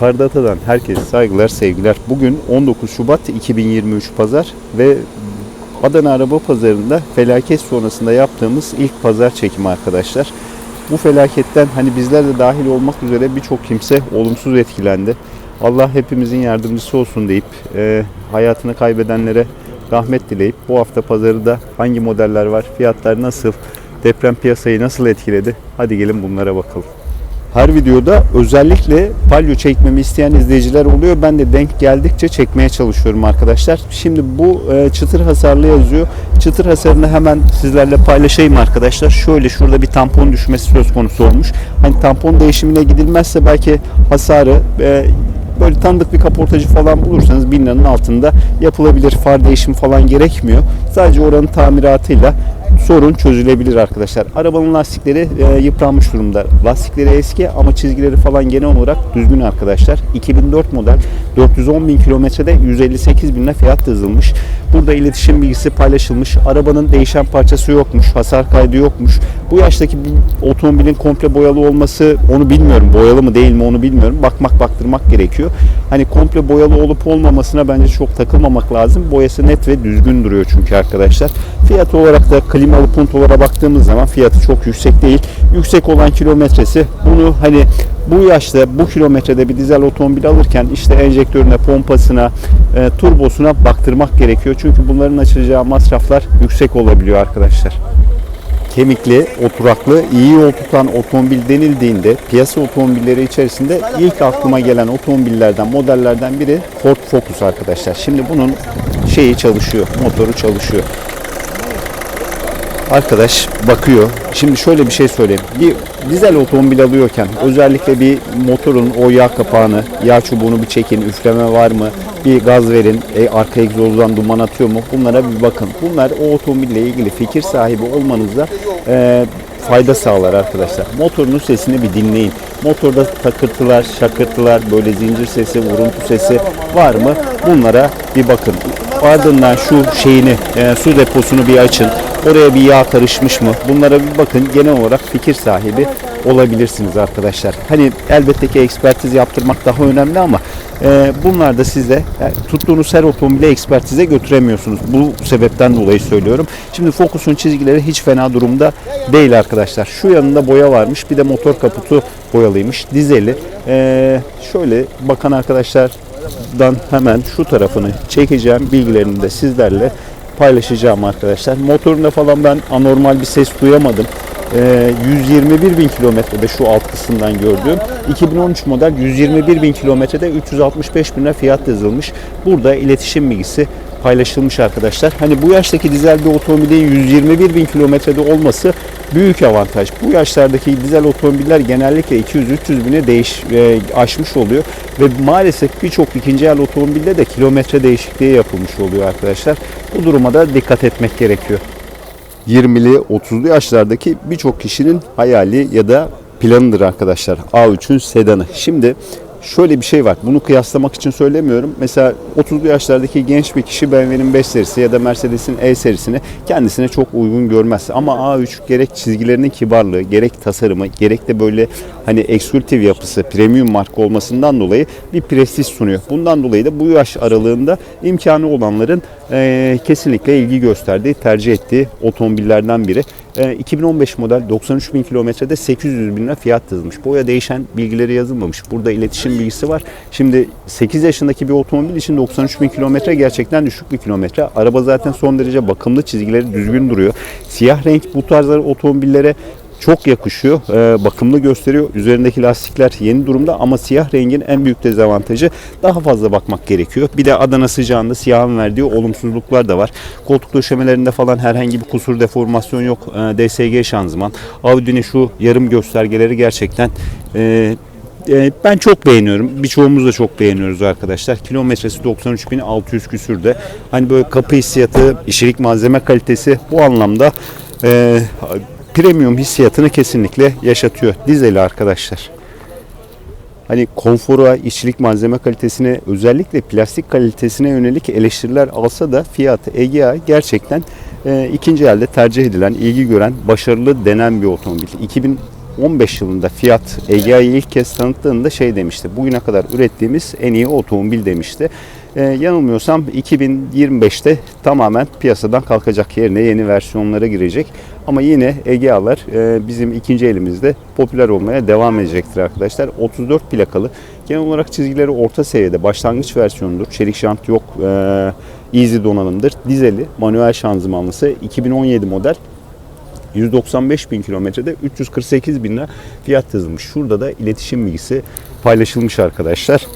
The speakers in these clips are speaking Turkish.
Kardata'dan herkese saygılar, sevgiler. Bugün 19 Şubat 2023 Pazar ve Adana Araba Pazarı'nda felaket sonrasında yaptığımız ilk pazar çekimi arkadaşlar. Bu felaketten hani bizler de dahil olmak üzere birçok kimse olumsuz etkilendi. Allah hepimizin yardımcısı olsun deyip e, hayatını kaybedenlere rahmet dileyip bu hafta pazarı da hangi modeller var, fiyatlar nasıl, deprem piyasayı nasıl etkiledi? Hadi gelin bunlara bakalım. Her videoda özellikle palyo çekmemi isteyen izleyiciler oluyor. Ben de denk geldikçe çekmeye çalışıyorum arkadaşlar. Şimdi bu e, çıtır hasarlı yazıyor. Çıtır hasarını hemen sizlerle paylaşayım arkadaşlar. Şöyle şurada bir tampon düşmesi söz konusu olmuş. Hani tampon değişimine gidilmezse belki hasarı e, böyle tanıdık bir kaportacı falan bulursanız 1000 liranın altında yapılabilir. Far değişimi falan gerekmiyor. Sadece oranın tamiratıyla sorun çözülebilir arkadaşlar. Arabanın lastikleri e, yıpranmış durumda. Lastikleri eski ama çizgileri falan genel olarak düzgün arkadaşlar. 2004 model 410 bin kilometrede 158 binle fiyat yazılmış. Burada iletişim bilgisi paylaşılmış. Arabanın değişen parçası yokmuş. Hasar kaydı yokmuş. Bu yaştaki bir otomobilin komple boyalı olması onu bilmiyorum. Boyalı mı değil mi onu bilmiyorum. Bakmak baktırmak gerekiyor. Hani komple boyalı olup olmamasına bence çok takılmamak lazım. Boyası net ve düzgün duruyor çünkü arkadaşlar. Fiyat olarak da klimalı puntolara baktığımız zaman fiyatı çok yüksek değil. Yüksek olan kilometresi bunu hani bu yaşta bu kilometrede bir dizel otomobil alırken işte enjektörüne, pompasına, e, turbosuna baktırmak gerekiyor. Çünkü bunların açılacağı masraflar yüksek olabiliyor arkadaşlar kemikli, oturaklı, iyi yol tutan otomobil denildiğinde piyasa otomobilleri içerisinde ilk aklıma gelen otomobillerden, modellerden biri Ford Focus arkadaşlar. Şimdi bunun şeyi çalışıyor, motoru çalışıyor. Arkadaş bakıyor. Şimdi şöyle bir şey söyleyeyim. Bir dizel otomobil alıyorken özellikle bir motorun o yağ kapağını, yağ çubuğunu bir çekin, üfleme var mı? Bir gaz verin, e, arka egzozdan duman atıyor mu? Bunlara bir bakın. Bunlar o otomobille ilgili fikir sahibi olmanızda e, fayda sağlar arkadaşlar. Motorunun sesini bir dinleyin. Motorda takırtılar, şakırtılar, böyle zincir sesi, vuruntu sesi var mı? Bunlara bir bakın. Ardından şu şeyini, e, su deposunu bir açın. Oraya bir yağ karışmış mı? Bunlara bir bakın. Genel olarak fikir sahibi olabilirsiniz arkadaşlar. Hani elbette ki ekspertiz yaptırmak daha önemli ama e, bunlar da size yani tuttuğunuz her otomobile ekspertize götüremiyorsunuz. Bu sebepten dolayı söylüyorum. Şimdi Focus'un çizgileri hiç fena durumda değil arkadaşlar. Şu yanında boya varmış. Bir de motor kaputu boyalıymış. Dizeli. E, şöyle bakan arkadaşlardan hemen şu tarafını çekeceğim. Bilgilerini de sizlerle paylaşacağım arkadaşlar. Motorunda falan ben anormal bir ses duyamadım. Ee, 121 bin kilometrede şu alt kısımdan gördüğüm 2013 model 121 bin kilometrede 365 bin lira fiyat yazılmış. Burada iletişim bilgisi paylaşılmış arkadaşlar. Hani bu yaştaki dizel bir otomobilin 121 bin kilometrede olması büyük avantaj. Bu yaşlardaki dizel otomobiller genellikle 200-300 bine değiş, e, aşmış oluyor ve maalesef birçok ikinci el otomobilde de kilometre değişikliği yapılmış oluyor arkadaşlar. Bu duruma da dikkat etmek gerekiyor. 20'li 30'lu yaşlardaki birçok kişinin hayali ya da planıdır arkadaşlar. A3'ün sedanı. Şimdi şöyle bir şey var. Bunu kıyaslamak için söylemiyorum. Mesela 30'lu yaşlardaki genç bir kişi BMW'nin 5 serisi ya da Mercedes'in E serisini kendisine çok uygun görmez. Ama A3 gerek çizgilerinin kibarlığı, gerek tasarımı, gerek de böyle hani eksklusif yapısı, premium marka olmasından dolayı bir prestij sunuyor. Bundan dolayı da bu yaş aralığında imkanı olanların e, kesinlikle ilgi gösterdiği, tercih ettiği otomobillerden biri. E, 2015 model 93 bin kilometrede 800 bin lira fiyat yazılmış. Boya değişen bilgileri yazılmamış. Burada iletişim bilgisi var. Şimdi 8 yaşındaki bir otomobil için 93 bin kilometre gerçekten düşük bir kilometre. Araba zaten son derece bakımlı, çizgileri düzgün duruyor. Siyah renk bu tarz otomobillere çok yakışıyor. Ee, bakımlı gösteriyor. Üzerindeki lastikler yeni durumda ama siyah rengin en büyük dezavantajı daha fazla bakmak gerekiyor. Bir de Adana sıcağında siyahın verdiği olumsuzluklar da var. Koltuk döşemelerinde falan herhangi bir kusur deformasyon yok. Ee, DSG şanzıman. Audi'nin şu yarım göstergeleri gerçekten e, e, ben çok beğeniyorum. Birçoğumuz da çok beğeniyoruz arkadaşlar. Kilometresi 93.600 küsürde. Hani böyle kapı hissiyatı, işçilik malzeme kalitesi bu anlamda e, premium hissiyatını kesinlikle yaşatıyor. Dizeli arkadaşlar. Hani konfora, işçilik malzeme kalitesine, özellikle plastik kalitesine yönelik eleştiriler alsa da fiyatı Egea gerçekten e, ikinci elde tercih edilen, ilgi gören, başarılı denen bir otomobil. 2015 yılında Fiat Egea'yı ilk kez tanıttığında şey demişti. Bugüne kadar ürettiğimiz en iyi otomobil demişti. Ee, yanılmıyorsam 2025'te tamamen piyasadan kalkacak yerine yeni versiyonlara girecek. Ama yine Egea'lar e, bizim ikinci elimizde popüler olmaya devam edecektir arkadaşlar. 34 plakalı. Genel olarak çizgileri orta seviyede başlangıç versiyonudur. Çelik jant yok. E, easy donanımdır. Dizeli, manuel şanzımanlısı 2017 model 195 bin kilometrede 348 bin lira fiyat yazılmış. Şurada da iletişim bilgisi paylaşılmış arkadaşlar.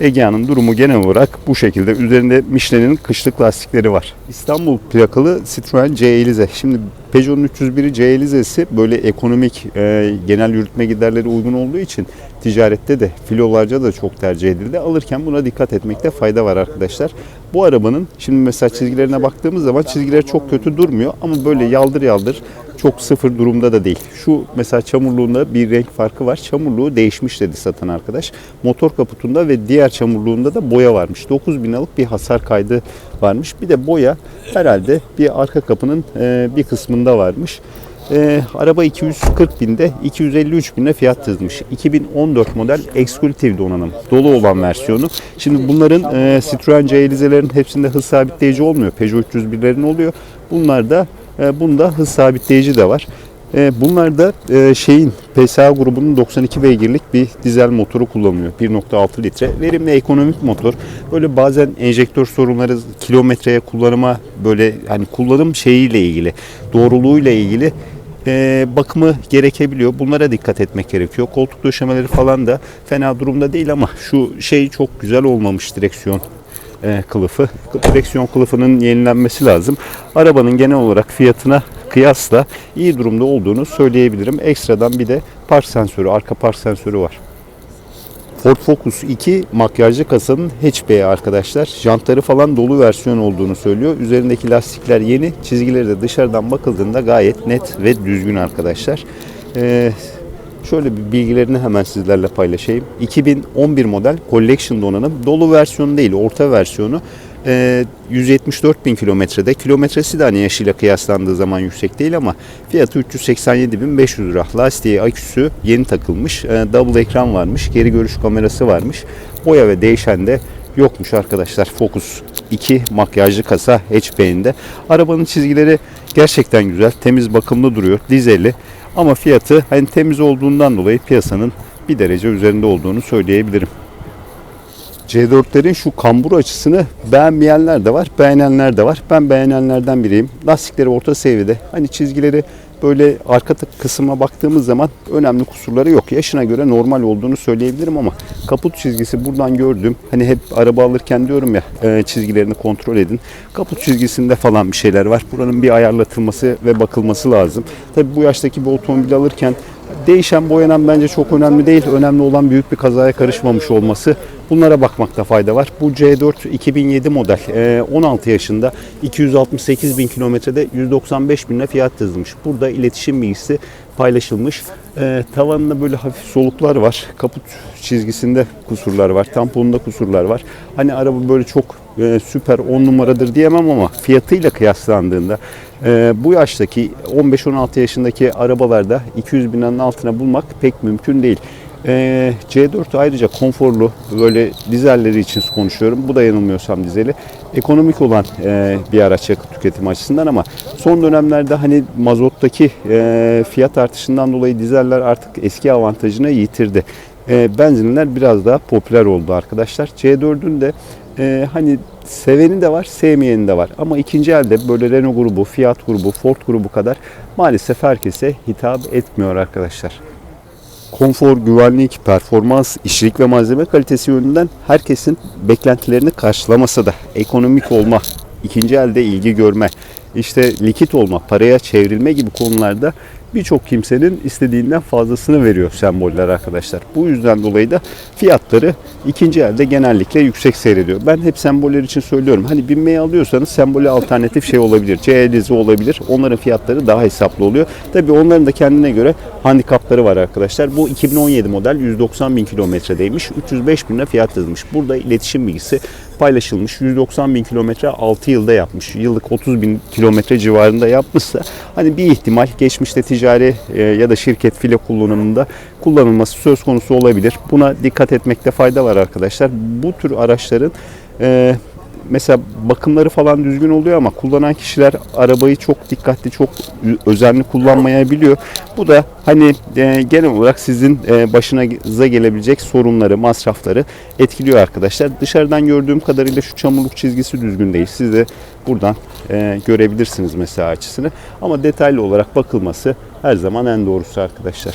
Egea'nın durumu genel olarak bu şekilde. Üzerinde Michelin'in kışlık lastikleri var. İstanbul plakalı Citroen C Elize. Şimdi Peugeot'un 301'i C Elize'si böyle ekonomik e, genel yürütme giderleri uygun olduğu için ticarette de filolarca da çok tercih edildi. Alırken buna dikkat etmekte fayda var arkadaşlar. Bu arabanın şimdi mesela çizgilerine baktığımız zaman çizgiler çok kötü durmuyor ama böyle yaldır yaldır çok sıfır durumda da değil. Şu mesela çamurluğunda bir renk farkı var. Çamurluğu değişmiş dedi satan arkadaş. Motor kaputunda ve diğer çamurluğunda da boya varmış. 9000 liralık bir hasar kaydı varmış. Bir de boya herhalde bir arka kapının e, bir kısmında varmış. E, araba 240 binde 253 binde fiyat yazmış. 2014 model Exclusive donanım. Dolu olan versiyonu. Şimdi bunların e, Citroen C Elize'lerin hepsinde hız sabitleyici olmuyor. Peugeot 301'lerin oluyor. Bunlar da e, bunda hız sabitleyici de var. E, bunlar da e, şeyin PSA grubunun 92 beygirlik bir dizel motoru kullanıyor. 1.6 litre. Verimli ekonomik motor. Böyle bazen enjektör sorunları kilometreye kullanıma böyle hani kullanım şeyiyle ilgili, doğruluğuyla ilgili e, bakımı gerekebiliyor. Bunlara dikkat etmek gerekiyor. Koltuk döşemeleri falan da fena durumda değil ama şu şey çok güzel olmamış direksiyon e, kılıfı. Direksiyon kılıfının yenilenmesi lazım. Arabanın genel olarak fiyatına kıyasla iyi durumda olduğunu söyleyebilirim. Ekstradan bir de park sensörü, arka park sensörü var. Ford Focus 2 makyajlı kasanın hatchback'i arkadaşlar. Jantları falan dolu versiyon olduğunu söylüyor. Üzerindeki lastikler yeni. Çizgileri de dışarıdan bakıldığında gayet net ve düzgün arkadaşlar. Ee, Şöyle bir bilgilerini hemen sizlerle paylaşayım. 2011 model Collection donanım. Dolu versiyonu değil, orta versiyonu. Ee, 174 bin kilometrede. Kilometresi de hani yaşıyla kıyaslandığı zaman yüksek değil ama fiyatı 387.500 lira. Lastiği, aküsü yeni takılmış. Ee, double ekran varmış. Geri görüş kamerası varmış. Boya ve değişen de yokmuş arkadaşlar. Focus 2 makyajlı kasa hatchback'inde. Arabanın çizgileri gerçekten güzel. Temiz bakımlı duruyor. Dizeli. Ama fiyatı hani temiz olduğundan dolayı piyasanın bir derece üzerinde olduğunu söyleyebilirim. C4'lerin şu kambur açısını beğenmeyenler de var, beğenenler de var. Ben beğenenlerden biriyim. Lastikleri orta seviyede. Hani çizgileri böyle arka kısma baktığımız zaman önemli kusurları yok. Yaşına göre normal olduğunu söyleyebilirim ama kaput çizgisi buradan gördüm. Hani hep araba alırken diyorum ya e, çizgilerini kontrol edin. Kaput çizgisinde falan bir şeyler var. Buranın bir ayarlatılması ve bakılması lazım. Tabi bu yaştaki bir otomobil alırken Değişen boyanan bence çok önemli değil. Önemli olan büyük bir kazaya karışmamış olması. Bunlara bakmakta fayda var. Bu C4 2007 model. e, 16 yaşında 268 bin kilometrede 195 binle fiyat yazılmış. Burada iletişim bilgisi paylaşılmış. E, tavanında böyle hafif soluklar var. Kaput çizgisinde kusurlar var. Tamponunda kusurlar var. Hani araba böyle çok e, süper 10 numaradır diyemem ama fiyatıyla kıyaslandığında e, bu yaştaki 15-16 yaşındaki arabalarda 200 binin altına bulmak pek mümkün değil. E, C4 ayrıca konforlu böyle dizelleri için konuşuyorum. Bu da yanılmıyorsam dizeli. Ekonomik olan e, bir araç yakıt tüketimi açısından ama son dönemlerde hani mazottaki e, fiyat artışından dolayı dizeller artık eski avantajını yitirdi. E, benzinler biraz daha popüler oldu arkadaşlar. C4'ün de e, hani seveni de var, sevmeyeni de var. Ama ikinci elde böyle Renault grubu, Fiat grubu, Ford grubu kadar maalesef herkese hitap etmiyor arkadaşlar. Konfor, güvenlik, performans, işçilik ve malzeme kalitesi yönünden herkesin beklentilerini karşılamasa da ekonomik olma, ikinci elde ilgi görme, işte likit olma, paraya çevrilme gibi konularda birçok kimsenin istediğinden fazlasını veriyor semboller arkadaşlar. Bu yüzden dolayı da fiyatları ikinci elde genellikle yüksek seyrediyor. Ben hep semboller için söylüyorum. Hani binmeyi alıyorsanız sembole alternatif şey olabilir. C elizi olabilir. Onların fiyatları daha hesaplı oluyor. Tabii onların da kendine göre handikapları var arkadaşlar. Bu 2017 model 190 bin kilometredeymiş. 305 bin fiyat yazılmış. Burada iletişim bilgisi paylaşılmış. 190 bin kilometre 6 yılda yapmış. Yıllık 30 bin kilometre civarında yapmışsa hani bir ihtimal geçmişte ticari e, ya da şirket file kullanımında kullanılması söz konusu olabilir. Buna dikkat etmekte fayda var arkadaşlar. Bu tür araçların e, mesela bakımları falan düzgün oluyor ama kullanan kişiler arabayı çok dikkatli, çok özenli kullanmayabiliyor. Bu da hani e, genel olarak sizin e, başınıza gelebilecek sorunları, masrafları etkiliyor arkadaşlar. Dışarıdan gördüğüm kadarıyla şu çamurluk çizgisi düzgün değil. Siz de buradan e, görebilirsiniz mesela açısını. Ama detaylı olarak bakılması her zaman en doğrusu arkadaşlar.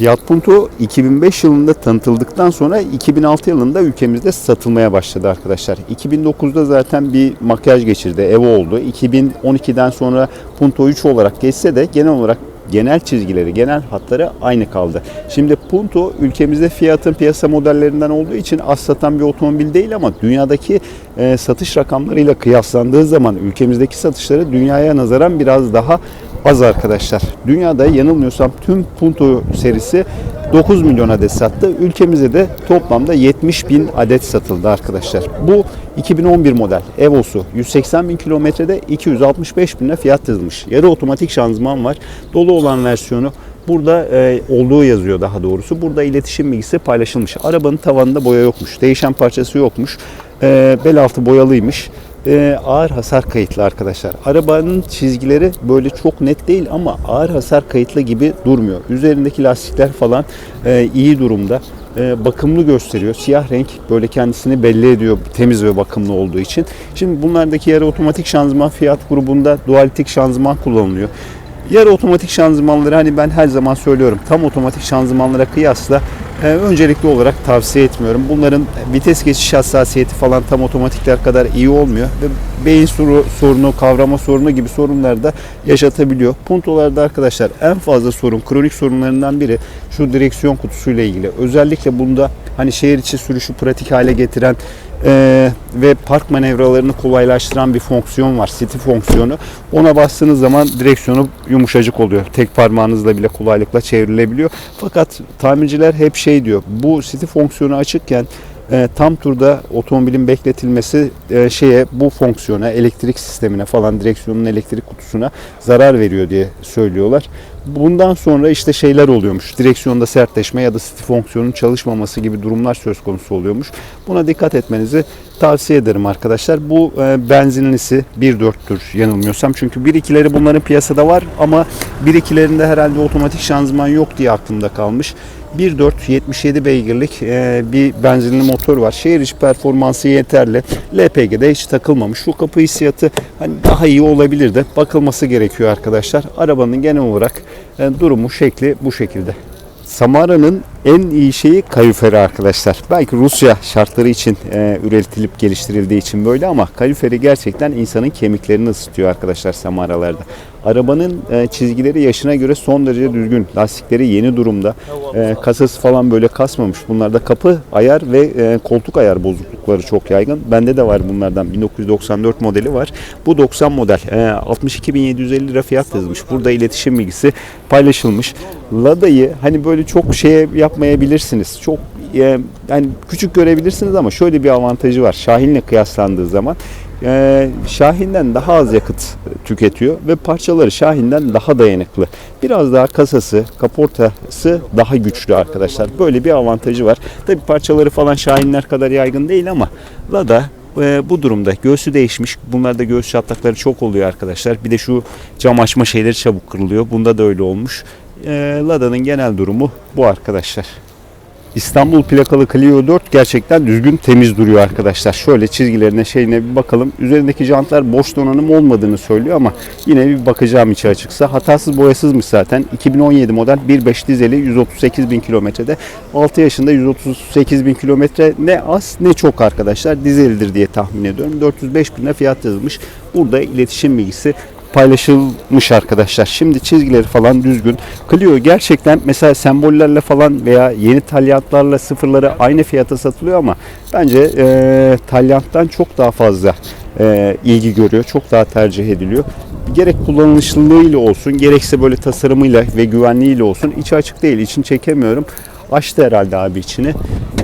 Fiat Punto 2005 yılında tanıtıldıktan sonra 2006 yılında ülkemizde satılmaya başladı arkadaşlar. 2009'da zaten bir makyaj geçirdi, Evo oldu. 2012'den sonra Punto 3 olarak geçse de genel olarak genel çizgileri, genel hatları aynı kaldı. Şimdi Punto ülkemizde Fiat'ın piyasa modellerinden olduğu için az satan bir otomobil değil ama dünyadaki e, satış rakamlarıyla kıyaslandığı zaman ülkemizdeki satışları dünyaya nazaran biraz daha az arkadaşlar. Dünyada yanılmıyorsam tüm Punto serisi 9 milyon adet sattı. Ülkemizde de toplamda 70 bin adet satıldı arkadaşlar. Bu 2011 model Evo'su 180 bin kilometrede 265 bine fiyat yazılmış. Yarı otomatik şanzıman var. Dolu olan versiyonu Burada e, olduğu yazıyor daha doğrusu. Burada iletişim bilgisi paylaşılmış. Arabanın tavanında boya yokmuş. Değişen parçası yokmuş. E, bel altı boyalıymış e, ağır hasar kayıtlı arkadaşlar. Arabanın çizgileri böyle çok net değil ama ağır hasar kayıtlı gibi durmuyor. Üzerindeki lastikler falan e, iyi durumda. E, bakımlı gösteriyor. Siyah renk böyle kendisini belli ediyor temiz ve bakımlı olduğu için. Şimdi bunlardaki yarı otomatik şanzıman Fiat grubunda dualitik şanzıman kullanılıyor. Yarı otomatik şanzımanları hani ben her zaman söylüyorum tam otomatik şanzımanlara kıyasla e, öncelikli olarak tavsiye etmiyorum. Bunların vites geçiş hassasiyeti falan tam otomatikler kadar iyi olmuyor ve beyin soru, sorunu, kavrama sorunu gibi sorunlar da yaşatabiliyor. Puntolarda arkadaşlar en fazla sorun, kronik sorunlarından biri şu direksiyon kutusuyla ilgili. Özellikle bunda hani şehir içi sürüşü pratik hale getiren e, ve park manevralarını kolaylaştıran bir fonksiyon var. City fonksiyonu. Ona bastığınız zaman direksiyonu yumuşacık oluyor. Tek parmağınızla bile kolaylıkla çevrilebiliyor. Fakat tamirciler hep şey diyor. Bu City fonksiyonu açıkken e, tam turda otomobilin bekletilmesi e, şeye bu fonksiyona, elektrik sistemine falan direksiyonun elektrik kutusuna zarar veriyor diye söylüyorlar. Bundan sonra işte şeyler oluyormuş. Direksiyonda sertleşme ya da city fonksiyonun çalışmaması gibi durumlar söz konusu oluyormuş. Buna dikkat etmenizi tavsiye ederim arkadaşlar. Bu e, benzinlisi 1.4'tür yanılmıyorsam. Çünkü 1.2'leri bunların piyasada var ama 1.2'lerinde herhalde otomatik şanzıman yok diye aklımda kalmış. 1.4 77 beygirlik e, bir benzinli motor var. Şehir içi performansı yeterli. LPG'de hiç takılmamış. Şu kapı hissiyatı hani daha iyi olabilirdi. Bakılması gerekiyor arkadaşlar. Arabanın genel olarak e, durumu, şekli bu şekilde. Samara'nın en iyi şeyi kaloriferi arkadaşlar. Belki Rusya şartları için e, üretilip geliştirildiği için böyle ama kaloriferi gerçekten insanın kemiklerini ısıtıyor arkadaşlar Samara'larda. Arabanın e, çizgileri yaşına göre son derece düzgün. Lastikleri yeni durumda. E, kasası falan böyle kasmamış. Bunlarda kapı ayar ve e, koltuk ayar bozuklukları çok yaygın. Bende de var bunlardan. 1994 modeli var. Bu 90 model. E, 62.750 lira fiyat yazmış. Burada iletişim bilgisi paylaşılmış. Lada'yı hani böyle çok şeye yapmayabilirsiniz. Çok e, yani küçük görebilirsiniz ama şöyle bir avantajı var. Şahin'le kıyaslandığı zaman e, Şahin'den daha az yakıt tüketiyor ve parçaları Şahin'den daha dayanıklı. Biraz daha kasası, kaportası daha güçlü arkadaşlar. Böyle bir avantajı var. Tabi parçaları falan Şahinler kadar yaygın değil ama Lada e, bu durumda göğsü değişmiş. Bunlarda göğüs çatlakları çok oluyor arkadaşlar. Bir de şu cam açma şeyleri çabuk kırılıyor. Bunda da öyle olmuş. E, Lada'nın genel durumu bu arkadaşlar. İstanbul plakalı Clio 4 gerçekten düzgün temiz duruyor arkadaşlar. Şöyle çizgilerine şeyine bir bakalım. Üzerindeki jantlar boş donanım olmadığını söylüyor ama yine bir bakacağım içi açıksa. Hatasız boyasızmış zaten. 2017 model 1.5 dizeli 138 bin kilometrede. 6 yaşında 138 bin kilometre ne az ne çok arkadaşlar. Dizelidir diye tahmin ediyorum. 405 bine fiyat yazılmış. Burada iletişim bilgisi paylaşılmış arkadaşlar. Şimdi çizgileri falan düzgün. Clio gerçekten mesela sembollerle falan veya yeni talyantlarla sıfırları aynı fiyata satılıyor ama bence e, talyanttan çok daha fazla e, ilgi görüyor. Çok daha tercih ediliyor. Gerek kullanışlılığıyla olsun gerekse böyle tasarımıyla ve güvenliğiyle olsun. içi açık değil. içini çekemiyorum. Açtı herhalde abi içini.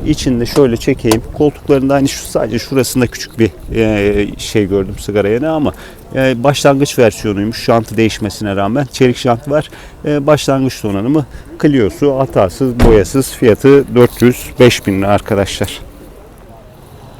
İçinde şöyle çekeyim. Koltuklarında hani şu sadece şurasında küçük bir e, şey gördüm sigara yanı ama e, başlangıç versiyonuymuş. Şantı değişmesine rağmen çelik şant var. E, başlangıç donanımı Clio'su hatasız, boyasız. Fiyatı 405 bin arkadaşlar.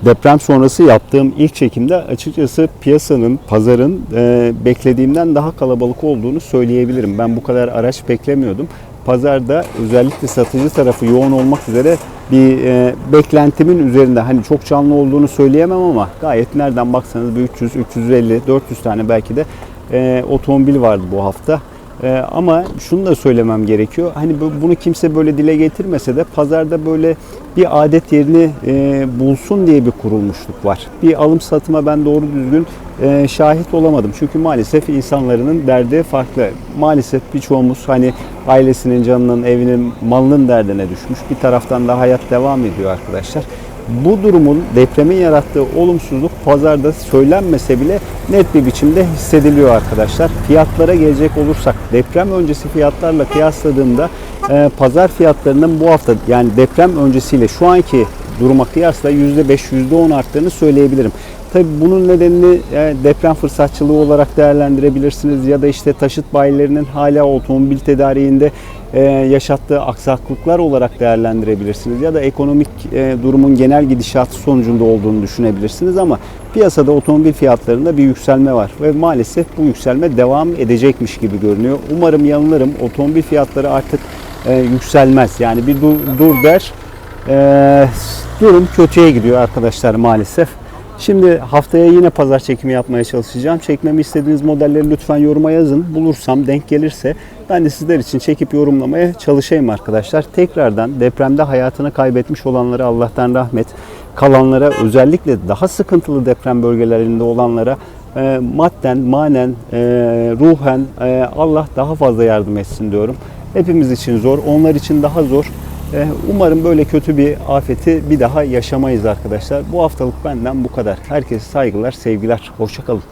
Deprem sonrası yaptığım ilk çekimde açıkçası piyasanın, pazarın e, beklediğimden daha kalabalık olduğunu söyleyebilirim. Ben bu kadar araç beklemiyordum. Pazarda özellikle satıcı tarafı yoğun olmak üzere bir e, beklentimin üzerinde hani çok canlı olduğunu söyleyemem ama gayet nereden baksanız bir 300, 350, 400 tane belki de e, otomobil vardı bu hafta. Ee, ama şunu da söylemem gerekiyor. Hani bu- bunu kimse böyle dile getirmese de pazarda böyle bir adet yerini e, bulsun diye bir kurulmuşluk var. Bir alım satıma ben doğru düzgün e, şahit olamadım. Çünkü maalesef insanların derdi farklı. Maalesef birçoğumuz hani ailesinin, canının, evinin, malının derdine düşmüş. Bir taraftan da hayat devam ediyor arkadaşlar. Bu durumun depremin yarattığı olumsuzluk pazarda söylenmese bile net bir biçimde hissediliyor arkadaşlar. Fiyatlara gelecek olursak deprem öncesi fiyatlarla kıyasladığımda e, pazar fiyatlarının bu hafta yani deprem öncesiyle şu anki duruma kıyasla %5 %10 arttığını söyleyebilirim. Tabii bunun nedenini e, deprem fırsatçılığı olarak değerlendirebilirsiniz ya da işte taşıt bayilerinin hala otomobil tedariğinde e, yaşattığı aksaklıklar olarak değerlendirebilirsiniz ya da ekonomik e, durumun genel gidişatı sonucunda olduğunu düşünebilirsiniz ama piyasada otomobil fiyatlarında bir yükselme var ve maalesef bu yükselme devam edecekmiş gibi görünüyor. Umarım yanılırım. Otomobil fiyatları artık e, yükselmez. Yani bir dur, dur der. Durum kötüye gidiyor arkadaşlar maalesef. Şimdi haftaya yine pazar çekimi yapmaya çalışacağım. Çekmemi istediğiniz modelleri lütfen yoruma yazın. Bulursam denk gelirse ben de sizler için çekip yorumlamaya çalışayım arkadaşlar. Tekrardan depremde hayatını kaybetmiş olanlara Allah'tan rahmet, kalanlara özellikle daha sıkıntılı deprem bölgelerinde olanlara e, madden, manen, e, ruhen e, Allah daha fazla yardım etsin diyorum. Hepimiz için zor, onlar için daha zor. Eh, Umarım böyle kötü bir afeti bir daha yaşamayız arkadaşlar. Bu haftalık benden bu kadar. Herkese saygılar, sevgiler. Hoşçakalın.